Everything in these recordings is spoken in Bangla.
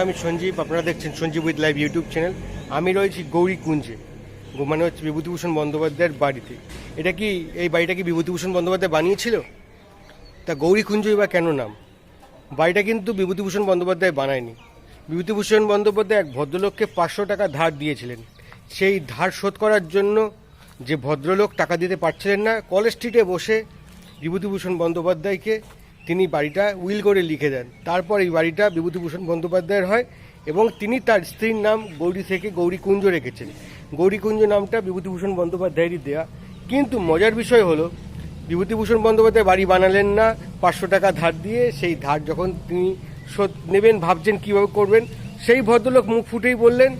আমি সঞ্জীব। আপনারা দেখছেন Sanjeev with live YouTube channel. আমি রয়েছি গৌরী কুঞ্জে, গো- মানে হচ্ছে বিভূতিভূষণ বন্দ্যোপাধ্যায়ের বাড়িতে। এটা কি, এই বাড়িটা কি বিভূতিভূষণ বন্দ্যোপাধ্যায় বানিয়েছিল? তা গৌরী কুঞ্জই বা কেন নাম? বাড়িটা কিন্তু বিভূতিভূষণ বন্দ্যোপাধ্যায় বানায়নি। বিভূতিভূষণ বন্দ্যোপাধ্যায় এক ভদ্রলোককে পাঁচশো টাকা ধার দিয়েছিলেন। সেই ধার শোধ করার জন্য যে ভদ্রলোক টাকা দিতে পারছিলেন না, কলেজ স্ট্রিটে বসে বিভূতিভূষণ বন্দ্যোপাধ্যায়কে তিনি বাড়িটা উইল করে লিখে দেন। তারপর এই বাড়িটা বিভূতিভূষণ বন্দ্যোপাধ্যায়ের হয় এবং তিনি তার স্ত্রীর নাম গৌরী থেকে গৌরীকুঞ্জ রেখেছেন। গৌরীকুঞ্জ নামটা বিভূতিভূষণ বন্দ্যোপাধ্যায়েরই দেয়া। কিন্তু মজার বিষয় হলো, বিভূতিভূষণ বন্দ্যোপাধ্যায় বাড়ি বানালেন না, পাঁচশো টাকা ধার দিয়ে সেই ধার যখন তিনি শোধ নেবেন, ভাবছেন কীভাবে করবেন, সেই ভদ্রলোক মুখ ফুটেই বললেন,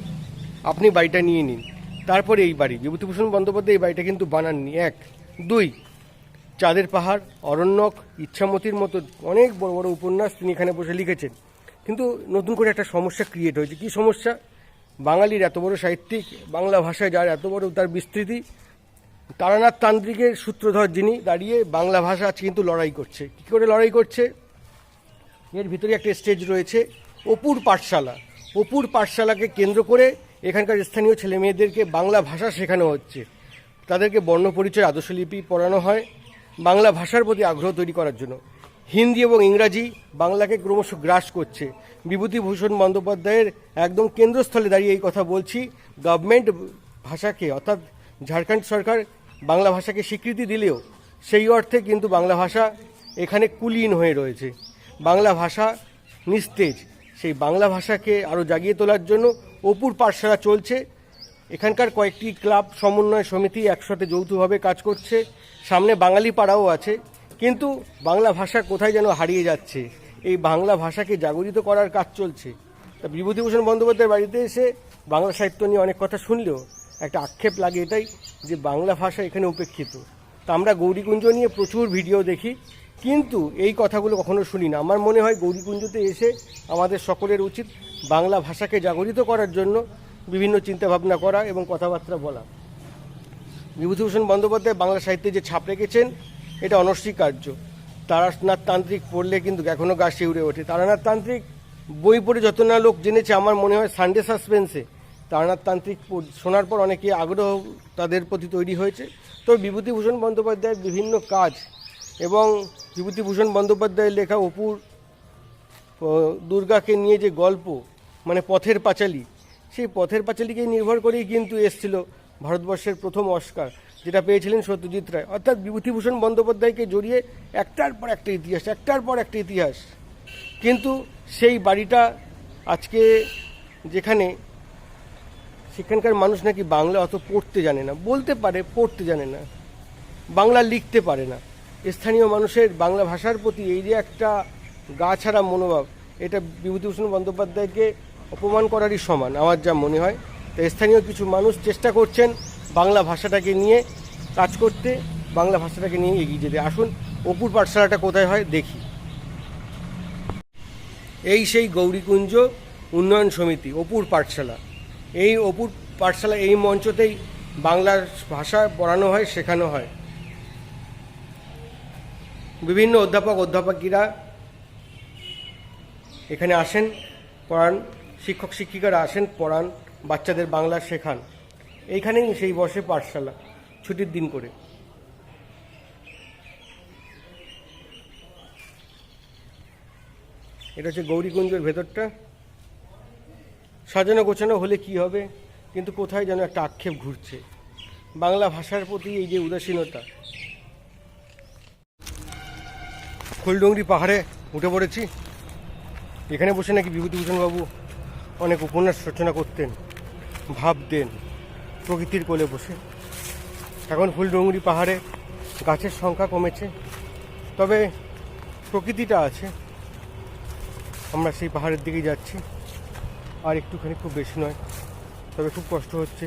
আপনি বাড়িটা নিয়ে নিন। তারপরে এই বাড়ি, বিভূতিভূষণ বন্দ্যোপাধ্যায় এই বাড়িটা কিন্তু বানাননি। এক, দুই চাঁদের পাহাড়, অরণ্যক, ইচ্ছামতির মতো অনেক বড় বড় উপন্যাস তিনি এখানে বসে লিখেছেন। কিন্তু নতুন করে একটা সমস্যা ক্রিয়েট হয়েছে। কি সমস্যা? বাঙালির এত বড় সাহিত্যিক, বাংলা ভাষায় যার এত বড় তার বিস্তৃতি, তারানাথ তান্ত্রিকের সূত্রধর যিনি, দাঁড়িয়ে বাংলা ভাষা আজ কিন্তু লড়াই করছে। কী করে লড়াই করছে? এর ভিতরে একটা স্টেজ রয়েছে, অপুর পাঠশালা। অপুর পাঠশালাকে কেন্দ্র করে এখানকার স্থানীয় ছেলে মেয়েদেরকে বাংলা ভাষা শেখানো হচ্ছে। তাদেরকে বর্ণ বর্ণপরিচয় আদর্শলিপি পড়ানো হয়। বাংলা ভাষার প্রতি আগ্রহ তৈরি করার জন্য। হিন্দি এবং ইংরাজি বাংলাকে ক্রমশ গ্রাস করছে। বিভূতিভূষণ বন্দ্যোপাধ্যায়ের একদম কেন্দ্রস্থলে দাঁড়িয়ে এই কথা বলছি গভর্নমেন্ট ভাষাকে অর্থাৎ ঝাড়খণ্ড সরকার বাংলা ভাষাকে স্বীকৃতি দিলেও সেই অর্থে কিন্তু বাংলা ভাষা এখানে কুলীন হয়ে রয়েছে। বাংলা ভাষা নিস্তেজ। সেই বাংলা ভাষাকে আরও জাগিয়ে তোলার জন্য অপুর পাঠশালা চলছে। এখানকার কয়েকটি ক্লাব সমন্বয় সমিতি একসাথে যৌথভাবে কাজ করছে, সামনে বাঙালি পাড়াও আছে। কিন্তু বাংলা ভাষা কোথায় যেন হারিয়ে যাচ্ছে? এই বাংলা ভাষাকে জাগরিত করার কাজ চলছে। তা বিভূতিভূষণ বন্দ্যোপাধ্যায়ের বাড়িতে এসে বাংলা সাহিত্য নিয়ে অনেক কথা শুনলেও একটা আক্ষেপ লাগে এটাই যে বাংলা ভাষা এখানে উপেক্ষিত। তা আমরা গৌরীকুঞ্জ নিয়ে প্রচুর ভিডিও দেখি, কিন্তু এই কথাগুলো কখনো শুনি না। আমার মনে হয় গৌরীকুঞ্জতে এসে আমাদের সকলের উচিত বাংলা ভাষাকে জাগরিত করার জন্য বিভিন্ন চিন্তাভাবনা করা এবং কথাবার্তা বলা। বিভূতিভূষণ বন্দ্যোপাধ্যায় বাংলা সাহিত্যে যে ছাপ রেখেছেন, এটা অনস্বীকার্য। তারানাথ তান্ত্রিক পড়লে কিন্তু এখনও গা শিউরে ওঠে। তারানাথ তান্ত্রিক বই পড়ে যত না লোক জেনেছে, আমার মনে হয় সানডে সাসপেন্সে। তারানাথ তান্ত্রিক শোনার পর অনেকে আগ্রহ তাদের প্রতি তৈরি হয়েছে। তো বিভূতিভূষণ বন্দ্যোপাধ্যায়ের বিভিন্ন কাজ এবং বিভূতিভূষণ বন্দ্যোপাধ্যায়ের লেখা অপুর দুর্গাকে নিয়ে যে গল্প মানে পথের পাঁচালী সেই পথের পাঁচালীকে নির্ভর করেই কিন্তু এসছিল ভারতবর্ষের প্রথম অস্কার, যেটা পেয়েছিলেন সত্যজিৎ রায়। অর্থাৎ বিভূতিভূষণ বন্দ্যোপাধ্যায়কে জড়িয়ে একটার পর একটা ইতিহাস, একটার পর একটা ইতিহাস। কিন্তু সেই বাড়িটা আজকে যেখানে সেখানকার মানুষ নাকি বাংলা অত পড়তে জানে না, বলতে পারে, পড়তে জানে না, বাংলা লিখতে পারে না। স্থানীয় মানুষের বাংলা ভাষার প্রতি এই যে একটা গা ছাড়া মনোভাব, এটা বিভূতিভূষণ বন্দ্যোপাধ্যায়কে অপমান করারই সমান। আমার যা মনে হয় তো স্থানীয় কিছু মানুষ চেষ্টা করছেন বাংলা ভাষাটাকে নিয়ে কাজ করতে, বাংলা ভাষাটাকে নিয়ে এগিয়ে যেতে। আসুন, অপুর পাঠশালাটা কোথায় হয় দেখি। এই সেই গৌরীকুঞ্জ উন্নয়ন সমিতি, অপুর পাঠশালা। এই অপুর পাঠশালা এই মঞ্চতেই বাংলার ভাষা পড়ানো হয়, শেখানো হয়। বিভিন্ন অধ্যাপক, অধ্যাপকিরা এখানে আসেন, পড়ান। শিক্ষক শিক্ষিকারা আসেন, পড়ান, বাচ্চাদের বাংলা শেখান। এইখানেই সেই বসে পাঠশালা, ছুটির দিন করে। এটা হচ্ছে গৌরীকুঞ্জের ভেতরটা। সাজানো গোছানো হলে কি হবে, কিন্তু কোথায় যেন একটা আক্ষেপ ঘুরছে। বাংলা ভাষার প্রতি এই যে উদাসীনতা। ফুলডুংরি পাহাড়ে উঠে পড়েছি। এখানে বসে নাকি বিভূতিভূষণ বাবু অনেক উপন্যাস রচনা করতেন ভাবতেন প্রকৃতির কোলে বসে। এখন ফুলডুংরি পাহাড়ে গাছের সংখ্যা কমেছে, তবে প্রকৃতিটা আছে। আমরা সেই পাহাড়ের দিকেই যাচ্ছি, আর একটুখানি খুব বেশি নয়, তবে খুব কষ্ট হচ্ছে।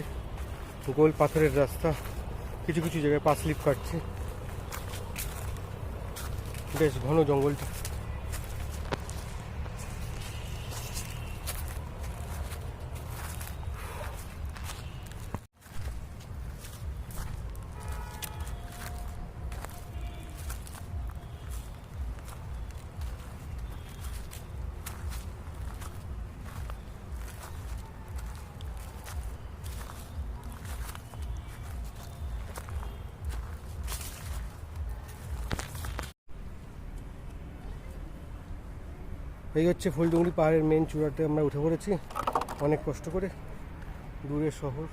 গোল পাথরের রাস্তা, কিছু কিছু জায়গায় পা স্লিপ কাটছে। বেশ ঘন জঙ্গলটা। এই হচ্ছে ফুলডুঙ্গি পাহাড়ের মেন চূড়াতে আমরা উঠে পড়েছি। অনেক কষ্ট করে। দূরের শহর।